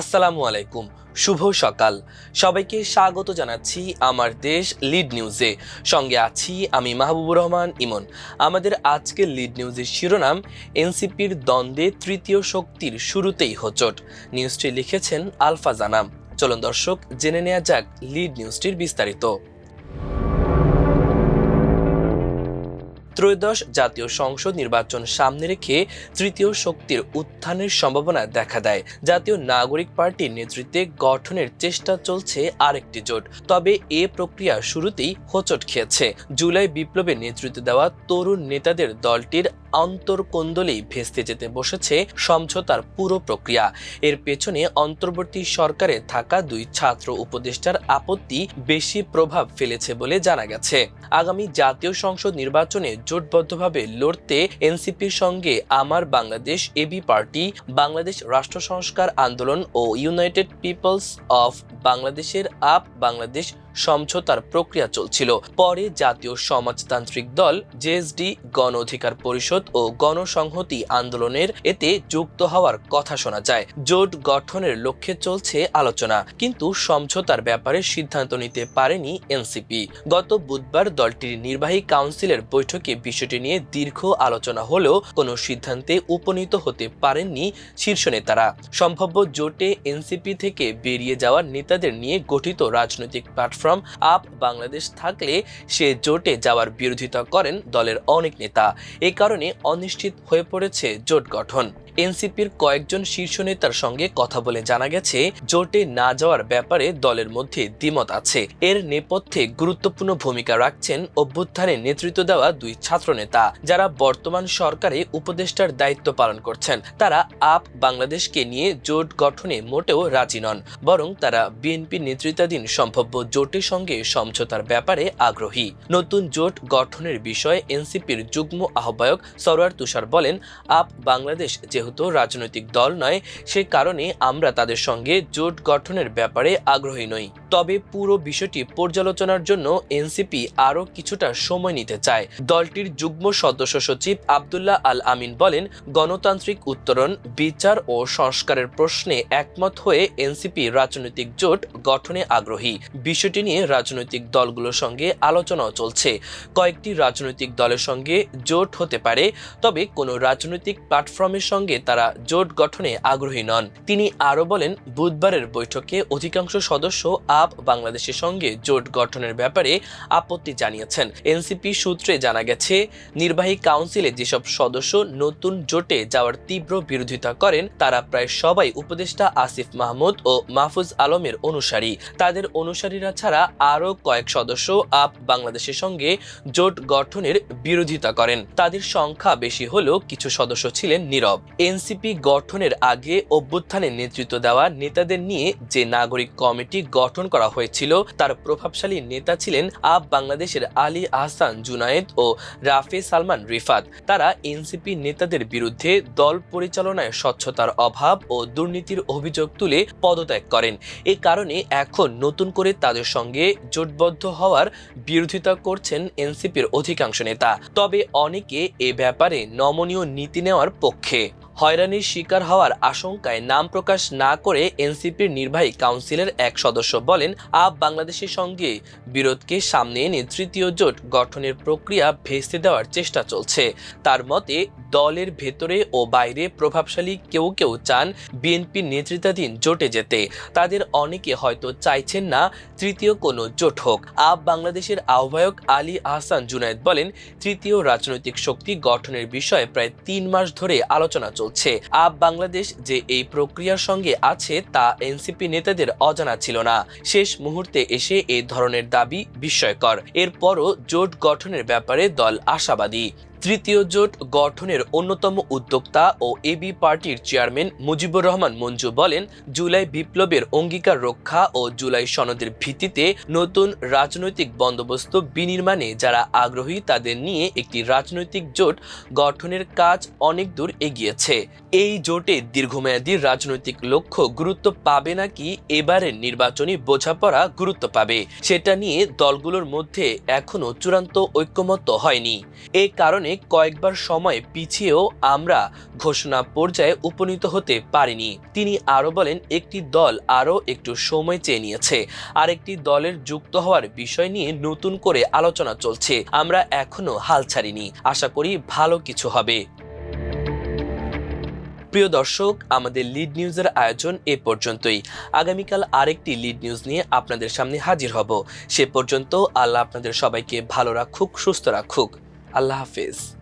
আসসালামু আলাইকুম, শুভ সকাল। সবাইকে স্বাগত জানাচ্ছি আমার দেশ লিড নিউজে। সঙ্গে আছি আমি মাহবুব রহমান ইমন। আমাদের আজকের লিড নিউজের শিরোনাম, এনসিপির দ্বন্দ্বে তৃতীয় শক্তির শুরুতেই হোচট। নিউজটি লিখেছেন আলফা জানাম। চলন দর্শক, জেনে নেওয়া যাক লিড নিউজটির বিস্তারিত। ত্রয়োদশ জাতীয় সংসদ নির্বাচন সামনে রেখে তৃতীয় শক্তির উত্থানের সম্ভাবনা দেখা দেয়। জাতীয় নাগরিক পার্টির নেতৃত্বে গঠনের চেষ্টা চলছে আরেকটি জোট। তবে এ প্রক্রিয়া শুরুতেই হোচট খেয়েছে। জুলাই বিপ্লবের নেতৃত্ব দেওয়া তরুণ নেতাদের দলটির অন্তর্কোন্দলেই ভেস্তে যেতে বসেছে সমঝোতার পুরো প্রক্রিয়া। এর পেছনে অন্তর্বর্তী সরকারে থাকা দুই ছাত্র উপদেষ্টার আপত্তি বেশি প্রভাব ফেলেছে বলে জানা গেছে। আগামী জাতীয় সংসদ নির্বাচনে জোটবদ্ধভাবে লড়তে এনসিপির সঙ্গে আমার বাংলাদেশ, এবি পার্টি, বাংলাদেশ রাষ্ট্র সংস্কার আন্দোলন ও ইউনাইটেড পিপলস অফ বাংলাদেশের আপ, বাংলাদেশ সমঝোতার প্রক্রিয়া চলছিল। পরে জাতীয় সমাজতান্ত্রিক দল জেএসডি গণ অধিকার পরিষদ ও গণসংহতি আন্দোলনের এতে যুক্ত হওয়ার কথা শোনা যায়। জোট গঠনের লক্ষ্যে চলছে আলোচনা, কিন্তু সমঝোতার ব্যাপারে সিদ্ধান্ত নিতে পারেনি এনসিপি গত বুধবার দলটির নির্বাহী কাউন্সিলের বৈঠকে বিষয়টি নিয়ে দীর্ঘ আলোচনা হলেও কোনো সিদ্ধান্তে উপনীত হতে পারেননি শীর্ষ নেতারা। সম্ভাব্য জোটে এনসিপি থেকে বেরিয়ে যাওয়া নেতাদের নিয়ে গঠিত রাজনৈতিক প্ল্যাটফর্ম আপ বাংলাদেশ থাকলে সে জোটে যাওয়ার বিরোধিতা করেন দলের অনেক নেতা। এ কারণে অনিশ্চিত হয়ে পড়েছে জোট গঠন। এনসিপির কয়েকজন শীর্ষ নেতার সঙ্গে কথা বলে জানা গেছে, জোটে না যাওয়ার ব্যাপারে দলের মধ্যে দ্বিমত আছে। এর নেপথ্যে গুরুত্বপূর্ণ ভূমিকা রাখছেন অভ্যুত্থানে নেতৃত্ব দেওয়া দুই ছাত্র নেতা যারা বর্তমান সরকারে উপদেষ্টার দায়িত্ব পালন করছেন, তারা আপ বাংলাদেশকে নিয়ে জোট গঠনে মোটেও রাজি নন, বরং তারা বিএনপি নেতৃত্বাধীন সম্ভাব্য জোটের সঙ্গে সমঝোতার ব্যাপারে আগ্রহী। নতুন জোট গঠনের বিষয়ে এনসিপির যুগ্ম আহ্বায়ক সরোয়ার তুষার বলেন, আপ বাংলাদেশ যেহেতু রাজনৈতিক দল নয় সে কারণে আমরা তাদের সঙ্গে জোট গঠনের ব্যাপারে আগ্রহী নই। তবে পুরো বিষয়টি পর্যালোচনার জন্য এনসিপি আরও কিছুটা সময় নিতে চায়। দলটির যুগ্ম সদস্য সচিব আবদুল্লাহ আল আমিন বলেন, গণতান্ত্রিক উত্তরণ, বিচার ও সংস্কারের প্রশ্নে একমত হয়ে এনসিপি রাজনৈতিক জোট গঠনে আগ্রহী। বিষয়টি নিয়ে রাজনৈতিক দলগুলোর সঙ্গে আলোচনাও চলছে। কয়েকটি রাজনৈতিক দলের সঙ্গে জোট হতে পারে, তবে কোনো রাজনৈতিক প্ল্যাটফর্মের সঙ্গে তারা জোট গঠনে আগ্রহী নন। তিনি আরও বলেন, বুধবারের বৈঠকে অধিকাংশ সদস্য আপ বাংলাদেশের সঙ্গে জোট গঠনের ব্যাপারে আপত্তি জানিয়েছেন। এনসিপি সূত্রে জানা গেছে, নির্বাহী কাউন্সিলে যেসব সদস্য নতুন জোটে যাওয়ার তীব্র বিরোধিতা করেন, তারা প্রায় সবাই উপদেষ্টা আসিফ মাহমুদ ও মাহফুজ আলমের অনুসারী। তাদের অনুসারীরা ছাড়া আরও কয়েক সদস্য আপ বাংলাদেশের সঙ্গে জোট গঠনের বিরোধিতা করেন। তাদের সংখ্যা বেশি হলেও কিছু সদস্য ছিলেন নীরব। এনসিপি গঠনের আগে অভ্যুত্থানে নেতৃত্ব দেওয়া নেতাদের নিয়ে যে নাগরিক কমিটি গঠন করা হয়েছিল। তার প্রভাবশালী নেতা ছিলেন আপ বাংলাদেশের আলী আহসান জুনায়েদ ও রাফে সালমান রিফাত। তারা এনসিপি নেতাদের বিরুদ্ধে দল পরিচালনায় স্বচ্ছতার অভাব ও দুর্নীতির অভিযোগ তুলে পদত্যাগ করেন। এ কারণে এখন নতুন করে তাদের সঙ্গে জোটবদ্ধ হওয়ার বিরোধিতা করছেন এনসিপির অধিকাংশ নেতা। তবে অনেকে এ ব্যাপারে নমনীয় নীতি নেওয়ার পক্ষে। হয়রানির শিকার হওয়ার আশঙ্কায় নাম প্রকাশ না করে এনসিপির নির্বাহী কাউন্সিলের এক সদস্য বলেন, আপ বাংলাদেশের সঙ্গে বিরোধকে সামনে এনে তৃতীয় জোট গঠনের প্রক্রিয়া ভেস্তে দেওয়ার চেষ্টা চলছে। তার মতে, দলের ভেতরে ও বাইরে প্রভাবশালী কেউ কেউ চান বিএনপি নেতৃত্বাধীন জোটে যেতে। তাদের অনেকে হয়তো চাইছেন না তৃতীয় কোনো জোট হোক। আপ বাংলাদেশের আহ্বায়ক আলী আহসান জুনায়েদ বলেন, তৃতীয় রাজনৈতিক শক্তি গঠনের বিষয়ে প্রায় তিন মাস ধরে আলোচনা চলছে। আপ বাংলাদেশ যে এই প্রক্রিয়ার সঙ্গে আছে, তা এনসিপি নেতাদের অজানা ছিল না। শেষ মুহূর্তে এসে এ ধরনের দাবি বিস্ময়কর। এরপরও জোট গঠনের ব্যাপারে দল আশাবাদী। তৃতীয় জোট গঠনের অন্যতম উদ্যোক্তা ও এবি পার্টির চেয়ারম্যান মুজিবুর রহমান মঞ্জু বলেন, জুলাই বিপ্লবের অঙ্গীকার রক্ষা ও জুলাই সনদের ভিত্তিতে নতুন রাজনৈতিক বন্দোবস্ত বিনির্মাণে যারা আগ্রহী তাদের নিয়ে একটি রাজনৈতিক জোট গঠনের কাজ অনেক দূর এগিয়েছে। এই জোটে দীর্ঘমেয়াদী রাজনৈতিক লক্ষ্য গুরুত্ব পাবে নাকি এবারের নির্বাচনী বোঝাপড়া গুরুত্ব পাবে, সেটা নিয়ে দলগুলোর মধ্যে এখনও চূড়ান্ত ঐক্যমত্য হয়নি। এ কারণে কারণে কয়েকবার সময় পিছিয়েও আমরা ঘোষণা পর্যায়ে উপনীত হতে পারিনি। তিনি আরও বলেন, একটি দল আরও একটু সময় চেয়ে নিয়েছে। আর একটি দলের যুক্ত হওয়ার বিষয় নিয়ে নতুন করে আলোচনা চলছে। আমরা এখনও হাল ছাড়িনি। আশা করি ভালো কিছু হবে। প্রিয় দর্শক, আমাদের লিড নিউজের আয়োজন এ পর্যন্তই। আগামীকাল আরেকটি লিড নিউজ নিয়ে আপনাদের সামনে হাজির হব। সে পর্যন্ত আল্লাহ আপনাদের সবাইকে ভালো রাখুক, সুস্থ রাখুক। আল্লাহ হাফেজ।